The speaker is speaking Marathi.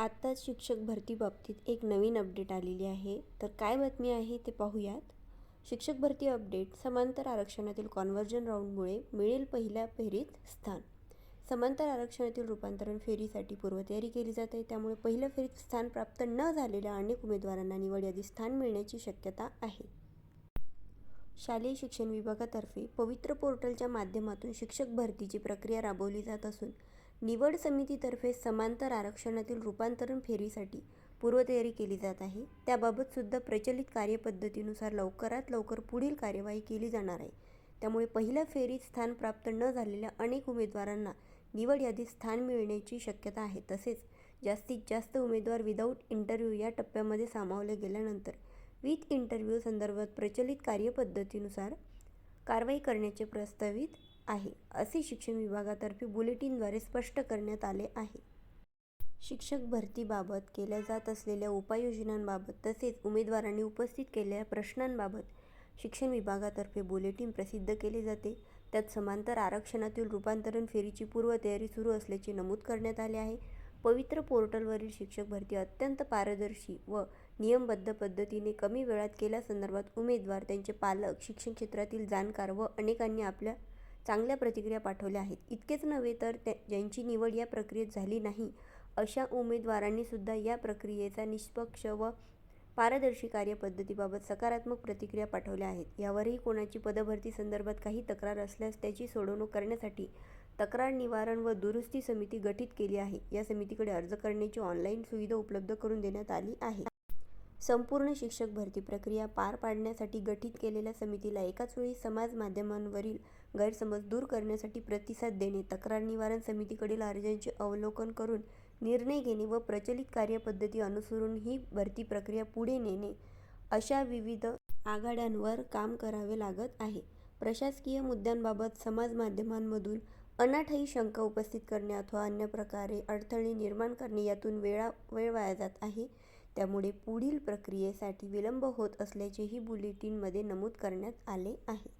आत्ताच शिक्षक भरती बाबतीत एक नवीन अपडेट आलेली आहे. तर काय बातमी आहे ते पाहूयात. शिक्षक भरती अपडेट समांतर आरक्षणातील कॉन्व्हर्जन राऊंडमुळे मिळेल पहिल्या फेरीत स्थान. समांतर आरक्षणातील रूपांतरण फेरीसाठी पूर्वतयारी केली जात आहे. त्यामुळे पहिल्या फेरीत स्थान प्राप्त न झालेल्या अनेक उमेदवारांना निवड यादी स्थान मिळण्याची शक्यता आहे. शालेय शिक्षण विभागातर्फे पवित्र पोर्टलच्या माध्यमातून शिक्षक भरतीची प्रक्रिया राबवली जात असून निवड समितीतर्फे समांतर आरक्षणातील रूपांतरण फेरीसाठी पूर्वतयारी केली जात आहे. त्याबाबत सुद्धा प्रचलित कार्यपद्धतीनुसार लवकरात लवकर पुढील कार्यवाही केली जाणार आहे. त्यामुळे पहिल्या फेरीत स्थान प्राप्त न झालेल्या अनेक उमेदवारांना निवड यादीत स्थान मिळण्याची शक्यता आहे. तसेच जास्तीत जास्त उमेदवार विदाऊट इंटरव्ह्यू या टप्प्यामध्ये सामावले गेल्यानंतर विथ इंटरव्ह्यू संदर्भात प्रचलित कार्यपद्धतीनुसार कारवाई करण्याचे प्रस्तावित आहे असे शिक्षण विभागातर्फे बुलेटिनद्वारे स्पष्ट करण्यात आले आहे. शिक्षक भरतीबाबत केल्या जात असलेल्या उपाययोजनांबाबत तसेच उमेदवारांनी उपस्थित केलेल्या प्रश्नांबाबत शिक्षण विभागातर्फे बुलेटिन प्रसिद्ध केले जाते. त्यात समांतर आरक्षणातील रूपांतरण फेरीची पूर्वतयारी सुरू असल्याचे नमूद करण्यात आले आहे. पवित्र पोर्टलवरील शिक्षक भरती अत्यंत पारदर्शी व नियमबद्ध पद्धतीने कमी वेळात केल्यासंदर्भात उमेदवार त्यांचे पालक शिक्षण क्षेत्रातील जाणकार व अनेकांनी आपल्या चांगल्या प्रतिक्रिया पाठवल्या आहेत. इतकेच नव्हे तर त्या ज्यांची निवड या प्रक्रियेत झाली नाही अशा उमेदवारांनी सुद्धा या प्रक्रियेचा निष्पक्ष व पारदर्शी कार्यपद्धतीबाबत सकारात्मक प्रतिक्रिया पाठवल्या आहेत. यावरही कोणाची पदभरती संदर्भात काही तक्रार असल्यास त्याची सोडवणूक करण्यासाठी तक्रार निवारण व दुरुस्ती समिती गठीत केली आहे. या समितीकडे अर्ज करण्याची ऑनलाईन सुविधा उपलब्ध करून देण्यात आली आहे. संपूर्ण शिक्षक भरती प्रक्रिया पार पाडण्यासाठी गठीत केलेल्या समितीला एकाच वेळी समाज माध्यमांवरील गैरसमज दूर करण्यासाठी प्रतिसाद देणे तक्रार निवारण समितीकडील अर्जांचे अवलोकन करून निर्णय घेणे व प्रचलित कार्यपद्धती अनुसरून ही भरती प्रक्रिया पुढे नेणे अशा विविध आघाड्यांवर काम करावे लागत आहे. प्रशासकीय मुद्द्यांबाबत समाज माध्यमांमधून अनाठायी शंका उपस्थित करणे अथवा अन्य प्रकारे अडथळे निर्माण करणे यातून वेळा वेळ वाया जात आहे. त्यामुळे पुढील प्रक्रियेसाठी विलंब होत असल्याचेही बुलेटिनमध्ये नमूद करण्यात आले आहे.